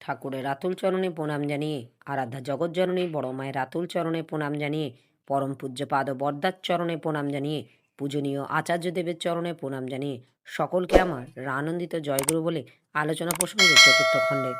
ঠাকুরের রাতুল চরণে প্রণাম জানিয়ে, আরাধ্যা জগৎজননী বড় মায়ের রাতুল চরণে প্রণাম জানিয়ে, পরম পূজ্যপাদ বরদার চরণে প্রণাম জানিয়ে, পূজনীয় আচার্যদেবের চরণে প্রণাম জানিয়ে, সকলকে আমার আনন্দিত জয়গুরু বলে আলোচনা প্রসঙ্গে চতুর্থ খণ্ডে।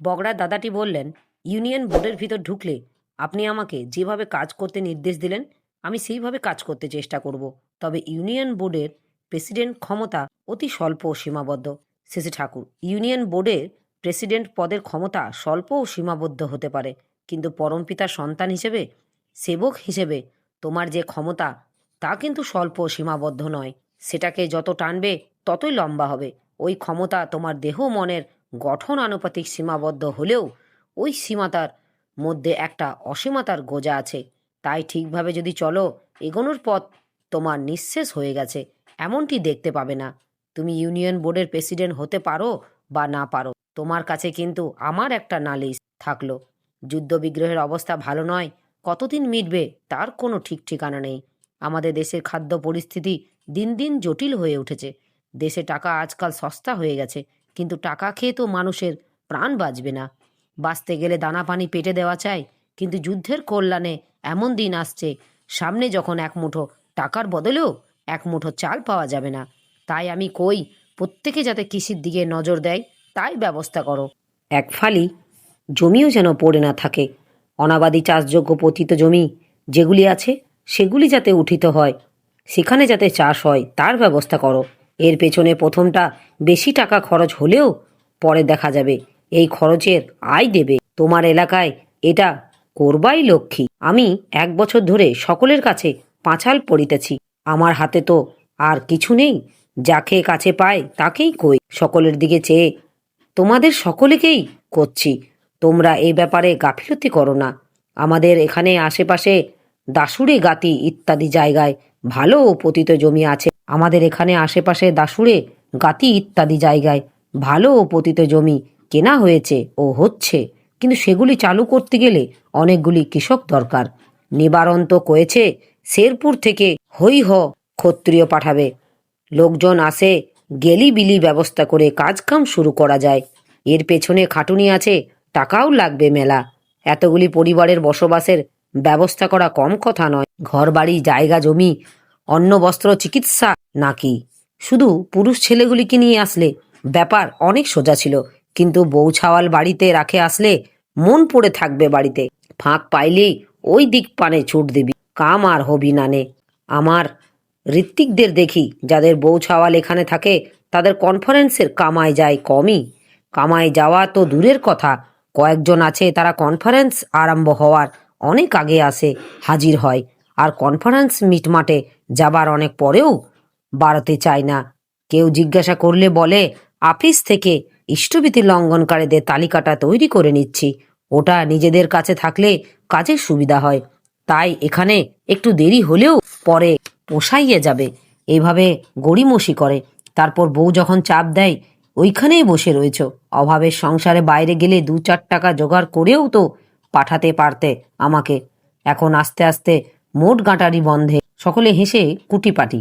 বগড়ার দাদাটি বললেন, ইউনিয়ন বোর্ডের ভিতর ঢুকলে আপনি আমাকে যেভাবে কাজ করতে নির্দেশ দিলেন, আমি সেইভাবে কাজ করতে চেষ্টা করব। তবে ইউনিয়ন বোর্ডের প্রেসিডেন্ট ক্ষমতা অতি স্বল্প ও সীমাবদ্ধ। শেষে ঠাকুর, ইউনিয়ন বোর্ডের প্রেসিডেন্ট পদের ক্ষমতা স্বল্প ও সীমাবদ্ধ হতে পারে। কিন্তু পরমপিতার সন্তান হিসেবে, সেবক হিসেবে তোমার যে ক্ষমতা, তা কিন্তু স্বল্প সীমাবদ্ধ নয়। সেটাকে যত টানবে, ততই লম্বা হবে। ওই ক্ষমতা তোমার দেহ মনের গঠন আনুপাতিক সীমাবদ্ধ হলেও ওই সীমাতার মধ্যে একটা অসীমাতার গোজা আছে। তাই ঠিকভাবে যদি চলো, এগোনোর পথ তোমার নিঃশেষ হয়ে গেছে। এমনটি দেখতে পাবে না। তুমি ইউনিয়ন বোর্ডের প্রেসিডেন্ট হতে পারো বা না পারো। তোমার কাছে কিন্তু আমার একটা নালিশ থাকল। যুদ্ধ বিগ্রহের অবস্থা ভালো নয়, কতদিন মিটবে তার কোনো ঠিক ঠিকানা নেই। আমাদের দেশের খাদ্য পরিস্থিতি দিন দিন জটিল হয়ে উঠেছে। দেশে টাকা আজকাল সস্তা হয়ে গেছে, কিন্তু টাকা খেয়ে তো মানুষের প্রাণ বাঁচবে না। বাঁচতে গেলে দানা পানি পেটে দেওয়া চাই, কিন্তু যুদ্ধের কল্যাণে এমন দিন আসছে, সামনে যখন এক মুঠো টাকার বদলেও এক মুঠো চাল পাওয়া যাবে না। তাই আমি কই, প্রত্যেকে যাতে কৃষির দিকে নজর দেয় তাই ব্যবস্থা করো। এক ফালি জমিও যেন পড়ে না থাকে। অনাবাদি চাষযোগ্য পতিত জমি যেগুলি আছে সেগুলি যাতে উঠিত হয়, সেখানে যাতে চাষ হয়, তার ব্যবস্থা করো। এর পেছনে প্রথমটা বেশি টাকা খরচ হলেও পরে দেখা যাবে, এই খরচের আয় দেবে। তোমার এলাকায় এটা করবাই লক্ষ্মী। আমি এক বছর ধরে সকলের কাছে পাঁচাল পড়িতেছি। আমার হাতে তো আর কিছু নেই, যাকে কাছে পায় তাকেই কই। সকলের দিকে চেয়ে তোমাদের সকলেকেই করছি। তোমরা এই ব্যাপারে গাফিলতি করো না। আমাদের এখানে আশেপাশে দাসুড়ে গাতি ইত্যাদি জায়গায় ভালো পতিত জমি আছে। আমাদের এখানে আশেপাশে দাসুড়ে গাতি ইত্যাদি জায়গায় ভালো পতিত জমি কেনা হয়েছে ও হচ্ছে। কিন্তু সেগুলি চালু করতে গেলে অনেকগুলি কৃষক দরকার। নিবারণ তো কয়েছে শেরপুর থেকে হই হ ক্ষত্রিয় পাঠাবে। লোকজন আসে গেলি বিলি ব্যবস্থা করে কাজকাম শুরু করা যায়। এর পেছনে খাটুনি আছে, টাকাও লাগবে মেলা। এতগুলি পরিবারের বসবাসের ব্যবস্থা করা কম কথা নয়। ঘরবাড়ি, জায়গা, জমি, অন্ন, বস্ত্র, চিকিৎসা নাকি? শুধু পুরুষ ছেলেগুলিকে নিয়ে আসলে ব্যাপার অনেক সোজা ছিল, কিন্তু বউ ছাওয়াল বাড়িতে রাখে আসলে মন পড়ে থাকবে বাড়িতে। ফাঁক পাইলেই ওই দিক পানে ছুট দিবি, কাম আর হবি নানে আমার ঋত্বিকদের দেখি, যাদের বউ ছাওয়াল এখানে থাকে, তাদের কনফারেন্সের কামায় যায় কমই। কামাই যাওয়া তো দূরের কথা। কয়েকজন আছে তারা কনফারেন্স আরম্ভ হওয়ার, অনেক আগে আসে, হাজির হয়। আর কনফারেন্স মিটমাটে যাবার অনেক পরেও বাড়াতে চায় না। কেউ জিজ্ঞাসা করলে বলে আপিস থেকে ইষ্টবিধি লঙ্ঘনকারীদের তালিকাটা তৈরি করে নিচ্ছি। ওটা নিজেদের কাছে থাকলে কাজের সুবিধা হয়। তাই এখানে একটু দেরি হলেও পরে পোষাইয়ে যাবে। এইভাবে গড়িমসি করে। তারপর বউ যখন চাপ দেয় ওইখানেই বসে রয়েছ। অভাবের সংসারে বাইরে গেলে দু চার টাকা জোগাড় করেও তো পাঠাতে পারতে আমাকে। এখন আস্তে আস্তে মোট গাঁটারি বন্ধে। সকলে হেসে কুটিপাটি।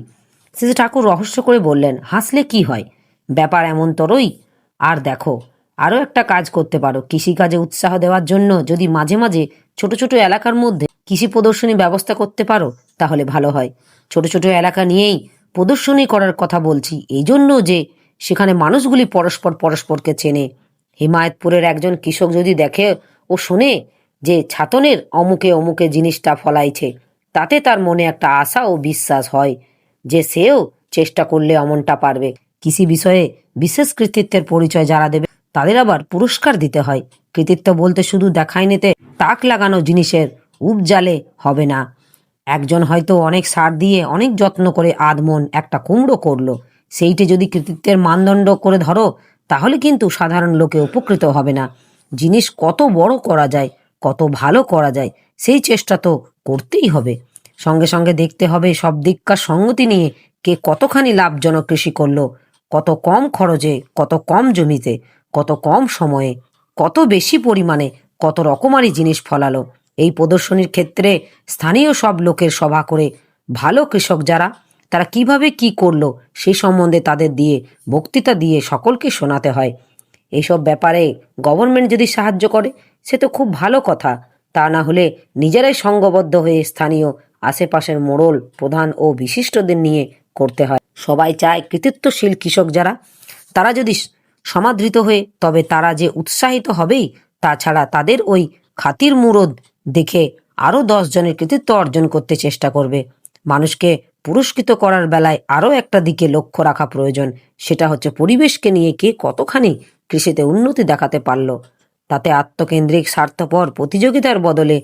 শেষে ঠাকুর রহস্য করে বললেন, হাসলে কি হয়? ব্যাপার এমন তরই আর দেখো আরও একটা কাজ করতে পারো। কৃষিকাজে উৎসাহ দেওয়ার জন্য যদি মাঝে মাঝে ছোট ছোট এলাকার মধ্যে কৃষি প্রদর্শনী ব্যবস্থা করতে পারো, তাহলে ভালো হয়। ছোট ছোট এলাকা নিয়েই প্রদর্শনী করার কথা বলছি। এই জন্য যে সেখানে মানুষগুলি পরস্পর পরস্পরকে চেনে। হিমায়তপুরের একজন কৃষক যদি দেখে ও শোনে যে ছাতনের অমুকে অমুকে জিনিসটা ফলাইছে, তাতে তার মনে একটা আশা ও বিশ্বাস হয় যে সেও চেষ্টা করলে অমনটা পারবে। কৃষি বিষয়ে বিশেষ কৃতিত্বের পরিচয় যারা দেবে, তাদের আবার পুরস্কার দিতে হয়। কৃতিত্ব বলতে শুধু দেখাই নিতে তাক লাগানো জিনিসের উপজালে হবে না। একজন হয়তো অনেক সার দিয়ে অনেক যত্ন করে আদমন একটা কুমড়ো করল। সেইটি যদি কৃতিত্বের মানদণ্ড করে ধরো, তাহলে কিন্তু সাধারণ লোকে উপকৃত হবে না। জিনিস কত বড় করা যায়, কত ভালো করা যায়, সেই চেষ্টা তো করতেই হবে। সঙ্গে সঙ্গে দেখতে হবে সব দিককার সঙ্গতি নিয়ে কে কতখানি লাভজনক কৃষি করল, কত কম খরচে, কত কম জমিতে, কত কম সময়ে, কত বেশি পরিমাণে, কত রকমারি জিনিস ফলালো। এই প্রদর্শনীর ক্ষেত্রে স্থানীয় সব লোকের সভা করে ভালো কৃষক যারা তারা কীভাবে কি করল সে সম্বন্ধে তাদের দিয়ে বক্তৃতা দিয়ে সকলকে শোনাতে হয়। এইসব ব্যাপারে গভর্নমেন্ট যদি সাহায্য করে, সে তো খুব ভালো কথা। তা না হলে নিজেরাই সংঘবদ্ধ হয়ে স্থানীয় আশেপাশের মোড়ল, প্রধান ও বিশিষ্টদের নিয়ে করতে হয়। সবাই চায় কৃতিত্বশীল কৃষক যারা, তারা যদি সমাদৃত হয়ে, তবে তারা যে উৎসাহিত হবেই তাছাড়া তাদের ওই খাতির মুরদ দেখে আরও জনের কৃতিত্ব অর্জন করতে চেষ্টা করবে। মানুষকে পুরস্কৃত করার বেলায় আরও একটা দিকে লক্ষ্য রাখা প্রয়োজন, সেটা হচ্ছে পরিবেশকে নিয়ে কে কতখানি কৃষিতে উন্নতি দেখাতে পারল। তাতে আত্মকেন্দ্রিক স্বার্থপর প্রতিযোগিতার বদলে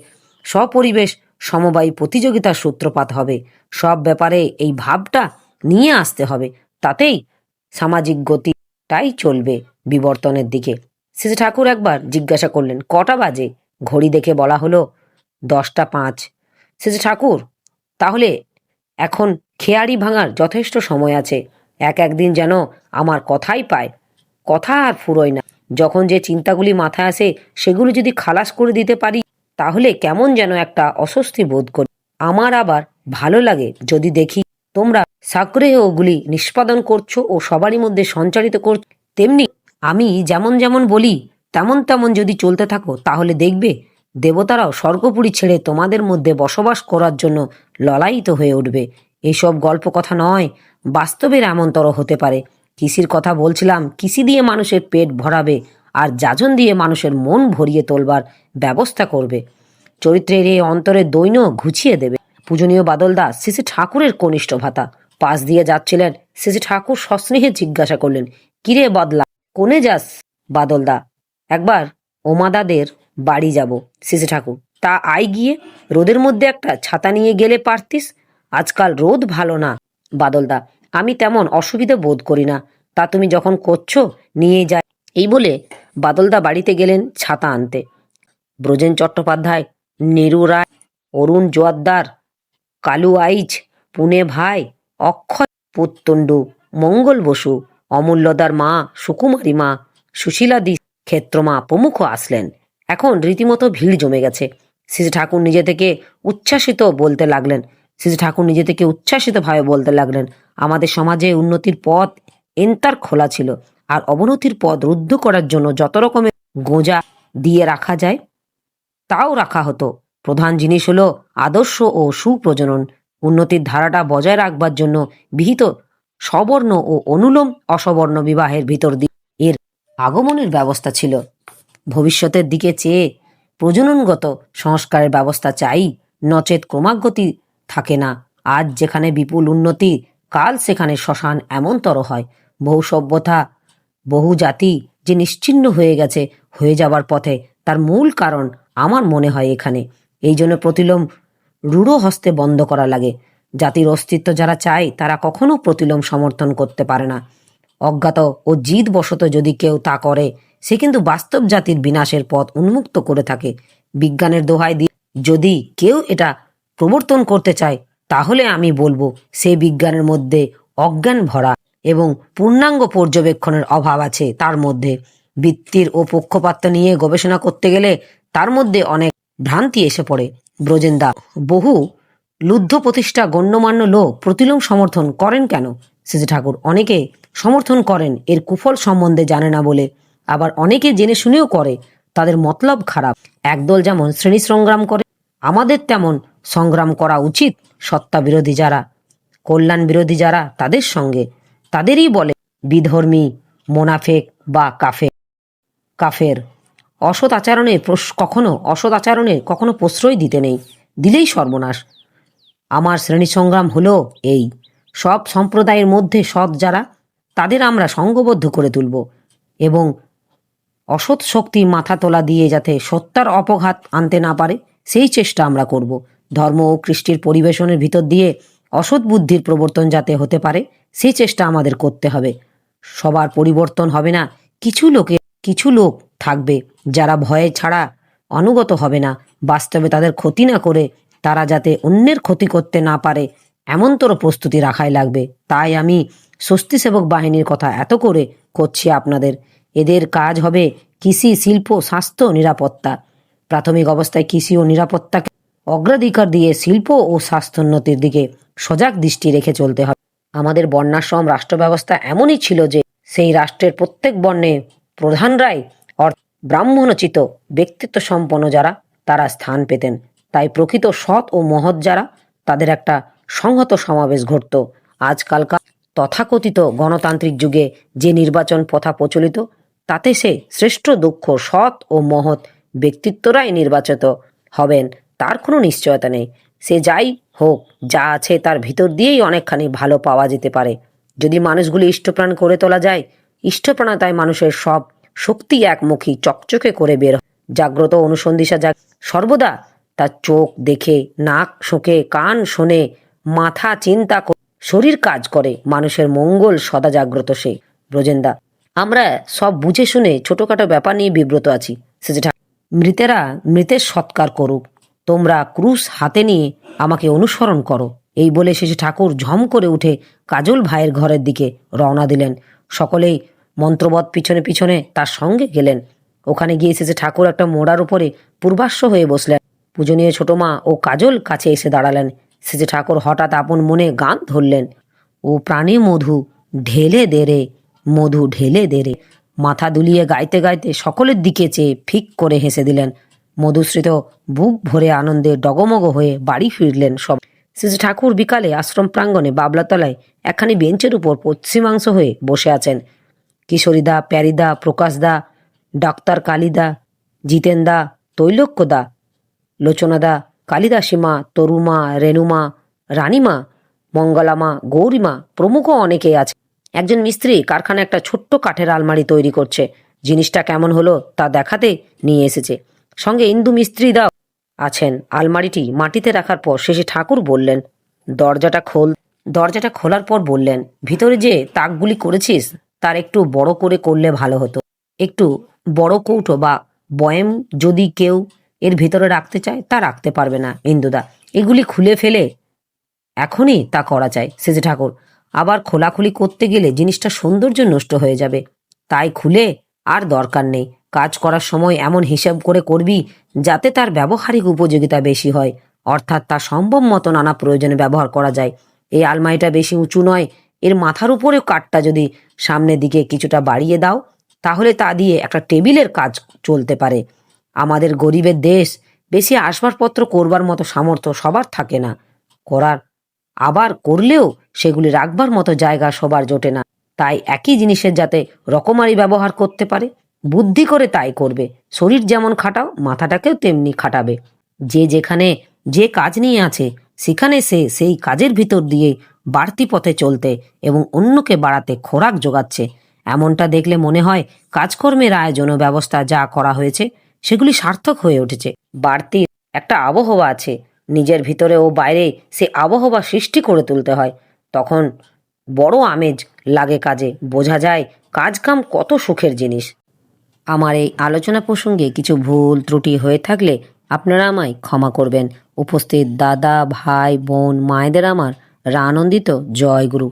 স্বপরিবেশ সমবায়ী প্রতিযোগিতার সূত্রপাত হবে। সব ব্যাপারে এই ভাবটা নিয়ে আসতে হবে। তাতেই সামাজিক গতিটাই চলবে বিবর্তনের দিকে। শ্রী ঠাকুর একবার জিজ্ঞাসা করলেন, কটা বাজে? ঘড়ি দেখে বলা হলো দশটা পাঁচ। শ্রী ঠাকুর, তাহলে এখন খেয়ারি ভাঙার যথেষ্ট সময় আছে। এক একদিন যেন আমার কথাই পায়। কথা আর ফুরোয় না। যখন যে চিন্তাগুলি মাথায় আসে, সেগুলো যদি খালাস করে দিতে পারি, তাহলে কেমন যেন একটা অস্বস্তি বোধ করি। আমার আবার ভালো লাগে যদি দেখি তোমরা সাগ্রহে ওগুলি নিষ্পাদন করছ ও সবারই মধ্যে সঞ্চারিত করছ। তেমনি আমি যেমন যেমন বলি, তেমন তেমন যদি চলতে থাকো, তাহলে দেখবে দেবতারাও স্বর্গপুরী ছেড়ে তোমাদের মধ্যে বসবাস করার জন্য ললায়িত হয়ে উঠবে। এসব গল্প কথা নয়, বাস্তবের এমনতর হতে পারে। কৃষির কথা বলছিলাম কৃষি দিয়ে মানুষের পেট ভরাবে আর যাজন দিয়ে মানুষের মন ভরিয়ে তোলবার ব্যবস্থা করবে। চরিত্রের এই অন্তরের দৈন্য ঘুচিয়ে দেবে। পূজনীয় বাদলদা শ্রী ঠাকুরের কনিষ্ঠ ভাতা। পাশ দিয়ে যাচ্ছিলেন শ্রী ঠাকুর সস্নেহে জিজ্ঞাসা করলেন, কিরে বদলা, কোনে যাস বাদলদা? একবার ওমাদাদের বাড়ি যাব শ্রী ঠাকুর। তা আই গিয়ে রোদের মধ্যে একটা ছাতা নিয়ে গেলে পারতিস? আজকাল রোদ ভালো না। বাদলদা, আমি তেমন অসুবিধা বোধ করি না। তা তুমি যখন করছ, নিয়ে যাই। এই বলে বাদলদা বাড়িতে গেলেন ছাতা আনতে। ব্রজেন চট্টোপাধ্যায়, নেরু রায়, অরুণ জোয়াদ্দার, কালু আইচ পুনে ভাই, অক্ষয়, পুত্তণ্ডু, মঙ্গল বসু, অমূল্যদার মা, সুকুমারী মা সুশীলাদি ক্ষেত্রমা প্রমুখ আসলেন। এখন রীতিমতো ভিড় জমে গেছে। শ্রী ঠাকুর নিজে থেকে উচ্ছ্বাসিত বলতে লাগলেন। শ্রী ঠাকুর নিজে থেকে উচ্ছ্বাসিতভাবে বলতে লাগলেন, আমাদের সমাজে উন্নতির পথ এন্তার খোলা ছিল। আর অবনতির পথ রুদ্ধ করার জন্য যত রকমের গোঁজা দিয়ে রাখা যায়, তাও রাখা হতো। প্রধান জিনিস হলো আদর্শ ও সুপ্রজনন। উন্নতির ধারাটা বজায় রাখবার জন্য বিহিত সবর্ণ ও অনুলোম অসবর্ণ বিবাহের ভিতর দিয়ে এর আগমনের ব্যবস্থা ছিল। ভবিষ্যতের দিকে চেয়ে প্রজননগত সংস্কারের ব্যবস্থা চাই। নচেত ক্রমাগতি থাকে না। আজ যেখানে বিপুল উন্নতি, কাল সেখানে শ্মশান এমনতর হয়। বহু সভ্যতা, বহু জাতি যে নিশ্চিহ্ন হয়ে গেছে, হয়ে যাবার পথে তার মূল কারণ আমার মনে হয় এখানে। এই জন্য প্রতিলোম রূঢ় হস্তে বন্ধ করা লাগে। জাতির অস্তিত্ব যারা চায়, তারা কখনো প্রতিলোম সমর্থন করতে পারে না। অজ্ঞাত ও জিদ বশত যদি কেউ তা করে সে কিন্তু বাস্তব জাতির বিনাশের পথ উন্মুক্ত করে থাকে। বিজ্ঞানের দোহাই দিয়ে যদি কেউ এটা প্রবর্তন করতে চায়, তাহলে আমি বলব সে বিজ্ঞানের মধ্যে অজ্ঞান ভরা এবং পূর্ণাঙ্গ পর্যবেক্ষণের অভাব আছে। তার মধ্যে বৃত্তির ও পক্ষপাত্য নিয়ে গবেষণা করতে গেলে তার মধ্যে অনেক ভ্রান্তি এসে পড়ে। ব্রজেন্দা, বহু লুদ্ধ প্রতিষ্ঠা গণ্যমান্য লোক প্রতিলোম সমর্থন করেন কেন? শ্রী ঠাকুর, অনেকে সমর্থন করেন, এর কুফল সম্বন্ধে জানে না বলে আবার অনেকে জেনে শুনেও করে, তাদের মতলব খারাপ। একদল যেমন শ্রেণি সংগ্রাম করে, আমাদের তেমন সংগ্রাম করা উচিত সত্তা বিরোধী যারা। কল্যাণ বিরোধী যারা, তাদের সঙ্গে। তাদেরই বলে, বিধর্মী, মোনাফেক বা কাফে কাফের। অসৎ আচরণে কখনো অসৎ আচরণে কখনো প্রশ্রয় দিতে নেই, দিলেই সর্বনাশ। আমার শ্রেণি সংগ্রাম হলো এই। সব সম্প্রদায়ের মধ্যে সৎ যারা, তাদের আমরা সঙ্গবদ্ধ করে তুলব এবং অসৎ শক্তি মাথা তোলা দিয়ে যাতে সত্যার অপঘাত আনতে না পারে, সেই চেষ্টা আমরা করব। ধর্ম ও কৃষ্টির পরিবেশনের ভিতর দিয়ে অসৎ বুদ্ধির প্রবর্তন যাতে হতে পারে, সেই চেষ্টা আমাদের করতে হবে। সবার পরিবর্তন হবে না, কিছু লোকে কিছু লোক থাকবে যারা ভয়ে ছাড়া অনুগত হবে না। বাস্তবে তাদের ক্ষতি না করে তারা যাতে অন্যের ক্ষতি করতে না পারে, এমনতর প্রস্তুতি রাখাই লাগবে। তাই আমি স্বস্তি সেবক বাহিনীর কথা এত করে করছি আপনাদের। এদের কাজ হবে কৃষি, শিল্প, স্বাস্থ্য, নিরাপত্তা। প্রাথমিক অবস্থায় কৃষি ও নিরাপত্তাকে অগ্রাধিকার দিয়ে শিল্প ও স্বাস্থ্যোন্নতির দিকে সজাগ দৃষ্টি রেখে চলতে হবে। আমাদের বর্ণাশ্রম রাষ্ট্র ব্যবস্থা এমনই ছিল যে সেই রাষ্ট্রের প্রত্যেক বর্ণে প্রধানরাই ব্রাহ্মণোচিত ব্যক্তিত্ব সম্পন্ন যারা, তারা স্থান পেতেন। তাই প্রকৃত সৎ ও মহৎ যারা, তাদের একটা সংহত সমাবেশ ঘটত। আজকালকার তথাকথিত গণতান্ত্রিক যুগে যে নির্বাচন প্রথা প্রচলিত তাতে সে শ্রেষ্ঠ দক্ষ সৎ ও মহৎ ব্যক্তিত্বরাই নির্বাচিত হবেন, তার কোনো নিশ্চয়তা নেই। সে যাই হোক, যা আছে তার ভিতর দিয়েই অনেকখানি ভালো পাওয়া যেতে পারে। যদি মানুষগুলি ইষ্টপ্রাণ করে তোলা যায়, ইষ্টপ্রাণতায় মানুষের সব শক্তি একমুখী চকচকে করে বের জাগ্রত অনুসন্ধিসা যাক সর্বদা তার চোখ দেখে, নাক শোকে, কান শোনে, মাথা চিন্তা শরীর কাজ করে, মানুষের মঙ্গল সদা জাগ্রত সে। ব্রজেন্দা আমরা সব বুঝে শুনে ছোটখাটো ব্যাপার নিয়ে বিব্রত আছি মৃতেরা মৃতের সৎকার করুক। তোমরা ক্রুশ হাতে নিয়ে আমাকে অনুসরণ করো। এই বলে শেষে ঠাকুর ঝম করে উঠে কাজল ভাইয়ের ঘরের দিকে রওনা দিলেন। সকলেই মন্ত্রবৎ পিছনে পিছনে তার সঙ্গে গেলেন। ওখানে গিয়ে শেষে ঠাকুর একটা মোড়ার উপরে পূর্বাশ্ব হয়ে বসলেন। পূজনীয় ছোট মা ও কাজল কাছে এসে দাঁড়ালেন। শেষে ঠাকুর হঠাৎ আপন মনে গান ধরলেন। ও প্রাণে মধু ঢেলে দে রে মধু ঢেলে দে রে মাথা দুলিয়ে গাইতে গাইতে সকলের দিকে চেয়ে ফিক করে হেসে দিলেন। মধুশ্রিত বুক ভরে আনন্দে ডগমগ হয়ে বাড়ি ফিরলেন সব। শ্রী ঠাকুর বিকালে আশ্রম প্রাঙ্গণে বাবলাতলায় একখানি বেঞ্চের উপর পশ্চিমাংশ হয়ে বসে আছেন। কিশোরীদা, প্যারিদা, প্রকাশদা, ডাক্তার কালিদা, জিতেনদা তৈলক্যদা লোচনাদা, কালিদাসীমা, তরুমা, রেণুমা, রানীমা, মঙ্গলামা, গৌরীমা প্রমুখ অনেকেই আছে একজন মিস্ত্রি কারখানা একটা ছোট্ট কাঠের আলমারি তৈরি করছে। জিনিসটা কেমন হলো তা দেখাতে নিয়ে এসেছে। সঙ্গে ইন্দু মিস্ত্রি দাও আছেন। আলমারিটি মাটিতে রাখার পর শেষে ঠাকুর বললেন, দরজাটা খোল। দরজাটা খোলার পর বললেন, ভিতরে যে তাকগুলি করেছিস, তার একটু বড় করে করলে ভালো হতো। একটু বড় কৌটো বা বয়েম যদি কেউ এর ভিতরে রাখতে চায়, তা রাখতে পারবে না ইন্দুদা। এগুলি খুলে ফেলে এখনই তা করা চাই, সেজে ঠাকুর আবার খোলাখুলি করতে গেলে জিনিসটা সৌন্দর্য নষ্ট হয়ে যাবে। তাই খুলে আর দরকার নেই। কাজ করার সময় এমন হিসাব করে করবি যাতে তার ব্যবহারিক উপযোগিতা বেশি হয়। অর্থাৎ তা সম্ভব মতো নানা প্রয়োজনে ব্যবহার করা যায়। এই আলমারিটা বেশি উঁচু নয়। এর মাথার উপরে কাঠটা যদি সামনের দিকে কিছুটা বাড়িয়ে দাও, তাহলে তা দিয়ে একটা টেবিলের কাজ চলতে পারে। আমাদের গরিবের দেশ, বেশি আসবাবপত্র করবার মতো সামর্থ্য সবার থাকে না। করার আবার করলেও সেগুলি রাখবার মতো জায়গা সবার জোটে না। তাই একই জিনিসের যাতে রকমারি ব্যবহার করতে পারে। বুদ্ধি করে তাই করবে। শরীর যেমন খাটাও, মাথাটাকেও তেমনি খাটাবে। যে যেখানে যে কাজ নিয়ে আছে, সেখানে সে সেই কাজের ভিতর দিয়ে বাড়তি পথে চলতে এবং অন্যকে বাড়াতে খোরাক যোগাচ্ছে। এমনটা দেখলে মনে হয় কাজকর্মের আয়োজন ব্যবস্থা যা করা হয়েছে, সেগুলি সার্থক হয়ে উঠেছে। বাড়তি একটা আবহাওয়া আছে। নিজের ভিতরে ও বাইরে সে আবহাওয়া সৃষ্টি করে তুলতে হয়। তখন বড় আমেজ লাগে কাজে। বোঝা যায় কাজ কাম কত সুখের জিনিস। আমার এই আলোচনা প্রসঙ্গে কিছু ভুল ত্রুটি হয়ে থাকলে আপনারা আমায় ক্ষমা করবেন। উপস্থিত দাদা, ভাই, বোন, মায়েদের আমার রানন্দিত জয় গুরু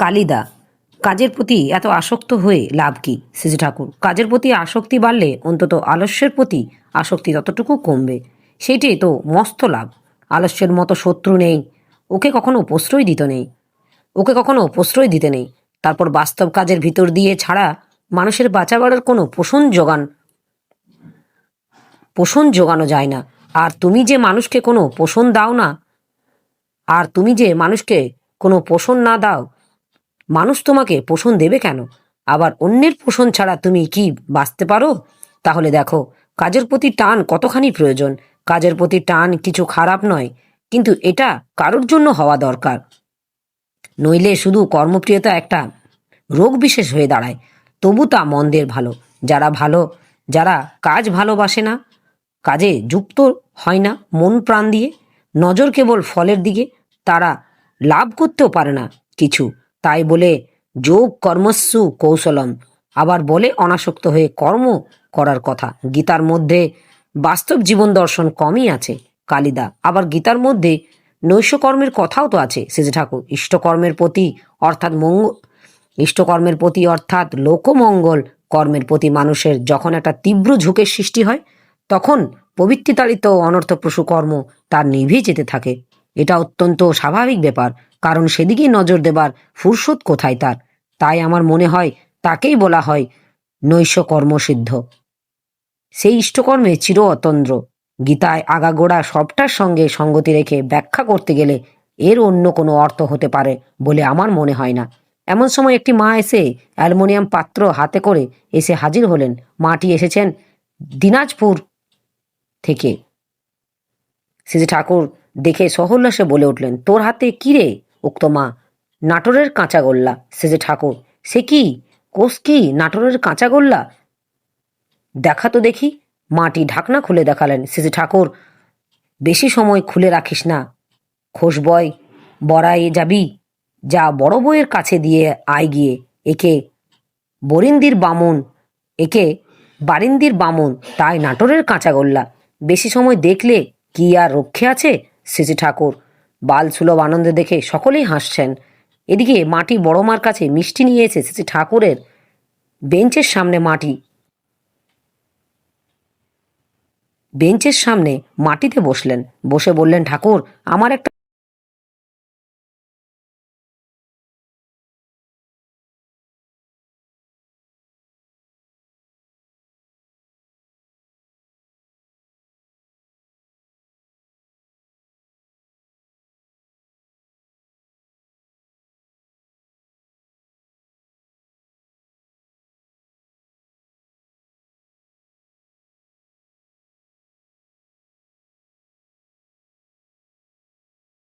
কালিদা, কাজের প্রতি এত আসক্ত হয়ে লাভ কি? শ্রী ঠাকুর, কাজের প্রতি আসক্তি বাড়লে অন্তত আলস্যের প্রতি আসক্তি ততটুকু কমবে। সেইটাই তো মস্ত লাভ। আলস্যের মতো শত্রু নেই। ওকে কখনো প্রশ্রয় দিতে নেই। ওকে কখনো প্রশ্রয় দিতে নেই। তারপর বাস্তব কাজের ভিতর দিয়ে ছাড়া মানুষের বাঁচা বাড়ার কোনো পোষণ যোগান, পোষণ যোগানো যায় না। আর তুমি যে মানুষকে কোনো পোষণ দাও না, আর তুমি যে মানুষকে কোনো পোষণ না দাও মানুষ তোমাকে পোষণ দেবে কেন? আবার অন্যের পোষণ ছাড়া তুমি কি বাঁচতে পারো? তাহলে দেখো, কাজের প্রতি টান কতখানি প্রয়োজন? কাজের প্রতি টান কিছু খারাপ নয়, কিন্তু এটা কারোর জন্য হওয়া দরকার। নইলে শুধু কর্মপ্রিয়তা একটা রোগ বিশেষ হয়ে দাঁড়ায়। তবু তা মন্দের ভালো। যারা ভালো, যারা কাজ ভালোবাসে না, কাজে যুক্ত হয় না মন প্রাণ দিয়ে, নজর কেবল ফলের দিকে, তারা লাভ করতেও পারে না কিছু। তাই বলে যোগ কর্মস্যু কৌশলম। আবার বলে অনাসক্ত হয়ে কর্ম করার কথা। গীতার মধ্যে বাস্তব জীবন দর্শন কমই আছে, কালিদা। আবার গীতার মধ্যে নৈশকর্মের কথাও তো আছে, সেজে ঠাকুর। ইষ্টকর্মের প্রতি অর্থাৎ মঙ্গ ইষ্টকর্মের প্রতি অর্থাৎ লোকমঙ্গল কর্মের প্রতি মানুষের যখন একটা তীব্র ঝুঁকের সৃষ্টি হয়, তখন পবিত্রিতাড়িত অনর্থপ্রসূ কর্ম তার নিভে যেতে থাকে। এটা অত্যন্ত স্বাভাবিক ব্যাপার। কারণ সেদিকেই নজর দেবার ফুরসত কোথায় তার? তাই আমার মনে হয় তাকেই বলা হয় নৈশ কর্মসিদ্ধ সেই ইষ্টকর্মে চির অতন্দ্র। গীতায় আগাগোড়া সবটার সঙ্গে সঙ্গতি রেখে ব্যাখ্যা করতে গেলে এর অন্য কোনো অর্থ হতে পারে বলে আমার মনে হয় না। এমন সময় একটি মা এসে অ্যালুমিনিয়াম পাত্র হাতে করে এসে হাজির হলেন। মাটি এসেছেন দিনাজপুর থেকে। শ্রী ঠাকুর দেখে সহল্লাসে বলে উঠলেন, তোর হাতে কি রে? উক্ত মা, নাটোরের কাঁচা গোল্লা সেজে ঠাকুর, সে কি? কোষ কি নাটোরের কাঁচা গোল্লা দেখা তো দেখি, মাটি ঢাকনা খুলে দেখালেন। সেজে ঠাকুর, বেশি সময় খুলে রাখিস না। খোশ বয় বড়াইয়ে যাবি। যা বড় বইয়ের কাছে দিয়ে আয় গিয়ে। একে বরিন্দির বামন, একে বারিন্দির বামন। তাই নাটোরের কাঁচা গোল্লা বেশি সময় দেখলে কি আর রক্ষে আছে? শ্রী ঠাকুর বাল সুলভ আনন্দে দেখে সকলেই হাসছেন। এদিকে মাটি বড় মার কাছে মিষ্টি নিয়ে এসে শ্রী ঠাকুরের বেঞ্চের সামনে মাটি বেঞ্চের সামনে মাটিতে বসলেন। বসে বললেন, ঠাকুর, আমার একটা